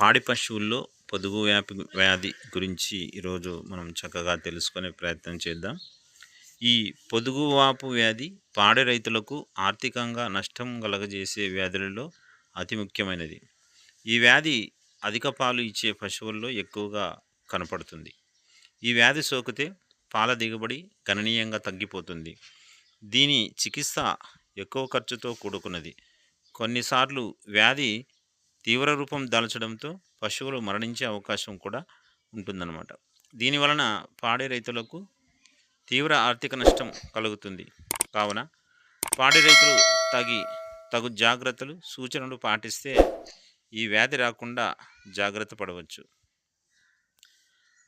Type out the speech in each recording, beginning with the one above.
పాడి పశువుల్లో పొదుగు వ్యాపి వ్యాధి గురించి ఈరోజు మనం చక్కగా తెలుసుకునే ప్రయత్నం చేద్దాం. ఈ పొదుగువాపు వ్యాధి పాడి రైతులకు ఆర్థికంగా నష్టం కలగజేసే వ్యాధులలో అతి ముఖ్యమైనది. ఈ వ్యాధి అధిక పాలు ఇచ్చే పశువుల్లో ఎక్కువగా కనపడుతుంది. ఈ వ్యాధి సోకితే పాల దిగుబడి గణనీయంగా తగ్గిపోతుంది. దీని చికిత్స ఎక్కువ ఖర్చుతో కూడుకున్నది. కొన్నిసార్లు వ్యాధి తీవ్ర రూపం దాల్చడంతో పశువులు మరణించే అవకాశం కూడా ఉంటుందన్నమాట. దీని వలన పాడి రైతులకు తీవ్ర ఆర్థిక నష్టం కలుగుతుంది. కావున పాడి రైతులు తగి తగు జాగ్రత్తలు సూచనలు పాటిస్తే ఈ వ్యాధి రాకుండా జాగ్రత్త పడవచ్చు.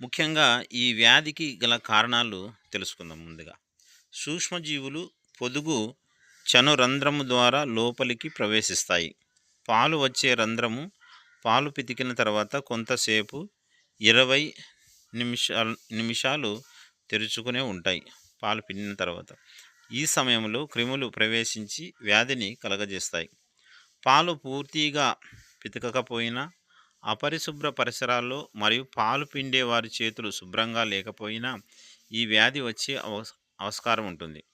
ముఖ్యంగా ఈ వ్యాధికి గల కారణాలు తెలుసుకుందాం ముందుగా. సూక్ష్మజీవులు పొదుగు చను రంధ్రము ద్వారా లోపలికి ప్రవేశిస్తాయి. పాలు వచ్చే రంధ్రము పాలు పితికిన తర్వాత కొంతసేపు ఇరవై నిమిషాలు నిమిషాలు తెరుచుకునే ఉంటాయి పాలు పిండిన తర్వాత. ఈ సమయంలో క్రిములు ప్రవేశించి వ్యాధిని కలగజేస్తాయి. పాలు పూర్తిగా పితకకపోయినా అపరిశుభ్ర పరిసరాల్లో మరియు పాలు పిండే వారి చేతులు శుభ్రంగా లేకపోయినా ఈ వ్యాధి వచ్చే అవస్ ఆస్కారం ఉంటుంది.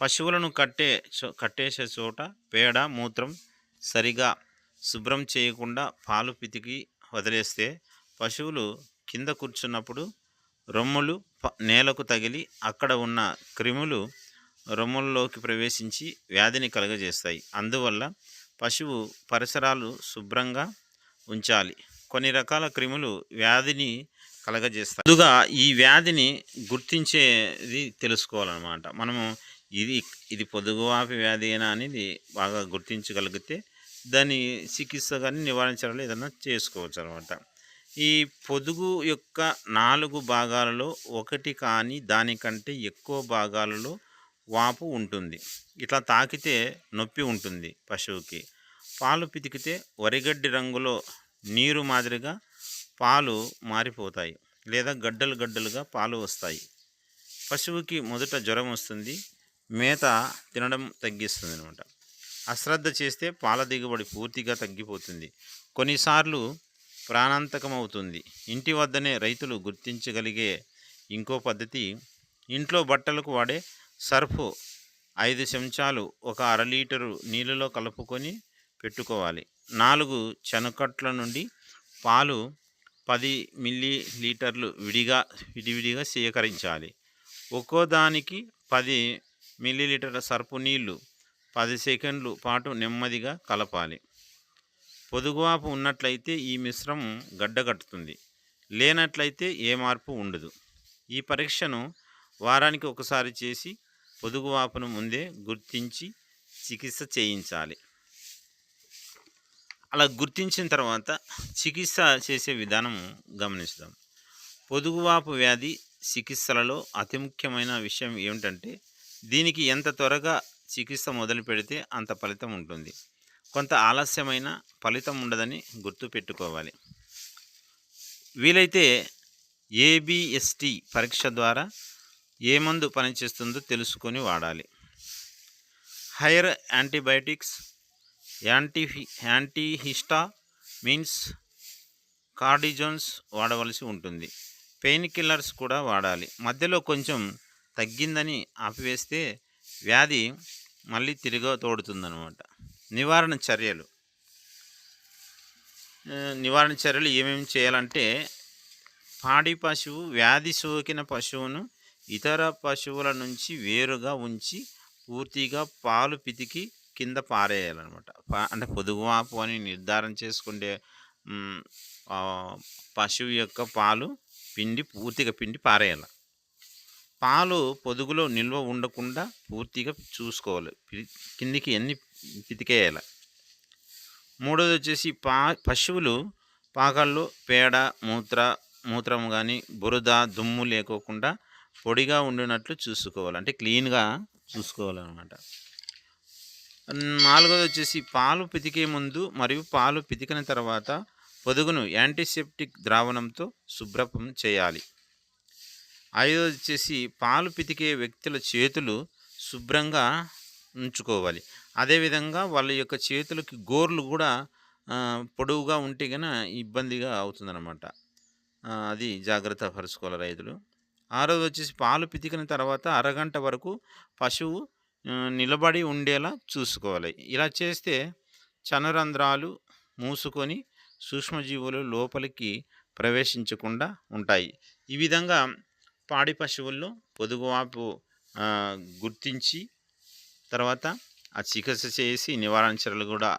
పశువులను కట్టే చో- కట్టేసే చోట పేడ మూత్రం సరిగా శుభ్రం చేయకుండా పాలు పితికి వదిలేస్తే పశువులు కింద కూర్చున్నప్పుడు రొమ్ములు ప- నేలకు తగిలి అక్కడ ఉన్న క్రిములు రొమ్ముల్లోకి ప్రవేశించి వ్యాధిని కలుగజేస్తాయి. అందువల్ల పశువు పరిసరాలు శుభ్రంగా ఉంచాలి. కొన్ని రకాల క్రిములు వ్యాధిని కలగజేస్తాయి. ముందుగా ఈ వ్యాధిని గుర్తించేది తెలుసుకోవాలన్నమాట. మనము ఇది ఇది పొదుగువాపి వ్యాధి అయినా అనేది బాగా గుర్తించగలిగితే దాని చికిత్స కానీ నివారించడం ఏదైనా చేసుకోవచ్చు అనమాట ఈ పొదుగు యొక్క నాలుగు భాగాలలో ఒకటి కానీ దానికంటే ఎక్కువ భాగాలలో వాపు ఉంటుంది. ఇట్లా తాకితే నొప్పి ఉంటుంది పశువుకి. పాలు పితికితే వరిగడ్డి రంగులో నీరు మాదిరిగా పాలు మారిపోతాయి లేదా గడ్డలు గడ్డలుగా పాలు వస్తాయి. పశువుకి మొదట జ్వరం వస్తుంది మేత తినడం తగ్గిస్తుంది అనమాట అశ్రద్ధ చేస్తే పాల దిగుబడి పూర్తిగా తగ్గిపోతుంది. కొన్నిసార్లు ప్రాణాంతకం అవుతుంది ఇంటి వద్దనే రైతులు గుర్తించగలిగే ఇంకో పద్ధతి ఇంట్లో బట్టలకు వాడే సర్ఫ్ ఐదు చెంచాలు ఒక అర లీటరు నీళ్ళలో కలుపుకొని పెట్టుకోవాలి. నాలుగు చెనకట్ల నుండి పాలు పది మిల్లీ లీటర్లు విడిగా విడివిడిగా సేకరించాలి. ఒక్కో దానికి పది మిల్లీలీటర్ల సర్పు నీళ్ళు పది సెకండ్లు పాటు నెమ్మదిగా కలపాలి. పొదుగువాపు ఉన్నట్లయితే ఈ మిశ్రమం గడ్డగట్టుతుంది లేనట్లయితే ఏ మార్పు ఉండదు. ఈ పరీక్షను వారానికి ఒకసారి చేసి పొదుగువాపును ముందే గుర్తించి చికిత్స చేయించాలి. అలా గుర్తించిన తర్వాత చికిత్స చేసే విధానం గమనిస్తాం. పొదుగువాపు వ్యాధి చికిత్సలలో అతి ముఖ్యమైన విషయం ఏమిటంటే దీనికి ఎంత త్వరగా చికిత్స మొదలు పెడితే అంత ఫలితం ఉంటుంది. కొంత ఆలస్యమైన ఫలితం ఉండదని గుర్తుపెట్టుకోవాలి వీలైతే ఏబిఎస్టి పరీక్ష ద్వారా ఏ మందు పనిచేస్తుందో తెలుసుకొని వాడాలి. Higher antibiotics anti antihistamines cortisones వాడవలసి ఉంటుంది. పెయిన్ కిల్లర్స్ కూడా వాడాలి. మధ్యలో కొంచెం తగ్గిందని ఆపివేస్తే వ్యాధి మళ్ళీ తిరిగి తోడుతుందనమాట నివారణ చర్యలు. నివారణ చర్యలు ఏమేమి చేయాలంటే పాడి పశువు వ్యాధి సోకిన పశువును ఇతర పశువుల నుంచి వేరుగా ఉంచి పూర్తిగా పాలు పితికి కింద పారేయాలన్నమాట. అంటే పొదుగువాపు అని నిర్ధారణ చేసుకుంటే పశువు యొక్క పాలు పిండి పూర్తిగా పిండి పారేయాలి. పాలు పొదుగులో నిల్వ ఉండకుండా పూర్తిగా చూసుకోవాలి. పి- కిందికి ఎన్ని పితికేయాలి? మూడోది వచ్చేసి పా పశువులు పాకల్లో పేడ మూత్ర మూత్రం కానీ బురద దుమ్ము లేకోకుండా పొడిగా ఉండినట్లు చూసుకోవాలి. అంటే క్లీన్గా చూసుకోవాలన్నమాట. నాలుగోది వచ్చేసి పాలు పితికే ముందు మరియు పాలు పితికిన తర్వాత పొదుగును యాంటీసెప్టిక్ ద్రావణంతో శుభ్రం చేయాలి. ఐదోది వచ్చేసి పాలు పితికే వ్యక్తుల చేతులు శుభ్రంగా ఉంచుకోవాలి. అదేవిధంగా వాళ్ళ యొక్క చేతులకి గోర్లు కూడా పొడవుగా ఉంటే గన ఇబ్బందిగా అవుతుందన్నమాట. అది జాగ్రత్త పరుచుకోవాలి రైతులు. ఆరోజు వచ్చేసి పాలు పితికిన తర్వాత అరగంట వరకు పశువు నిలబడి ఉండేలా చూసుకోవాలి. ఇలా చేస్తే చనరంధ్రాలు మూసుకొని సూక్ష్మజీవులు లోపలికి ప్రవేశించకుండా ఉంటాయి. ఈ విధంగా పాడి పశువుల్లో పొదుగువాపు గుర్తించి తర్వాత ఆ చికిత్స చేసి నివారణ చర్యలు కూడా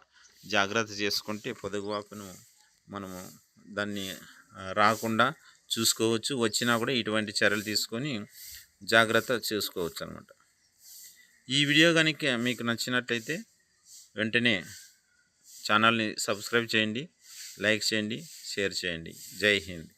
జాగ్రత్త చేసుకుంటే పొదుగువాపును మనము దాన్ని రాకుండా చూసుకోవచ్చు. వచ్చినా కూడా ఇటువంటి చర్యలు తీసుకొని జాగ్రత్త చేసుకోవచ్చు అనమాట ఈ వీడియో కనుక మీకు నచ్చినట్లయితే వెంటనే ఛానల్ని సబ్స్క్రైబ్ చేయండి లైక్ చేయండి షేర్ చేయండి. జై హింద్.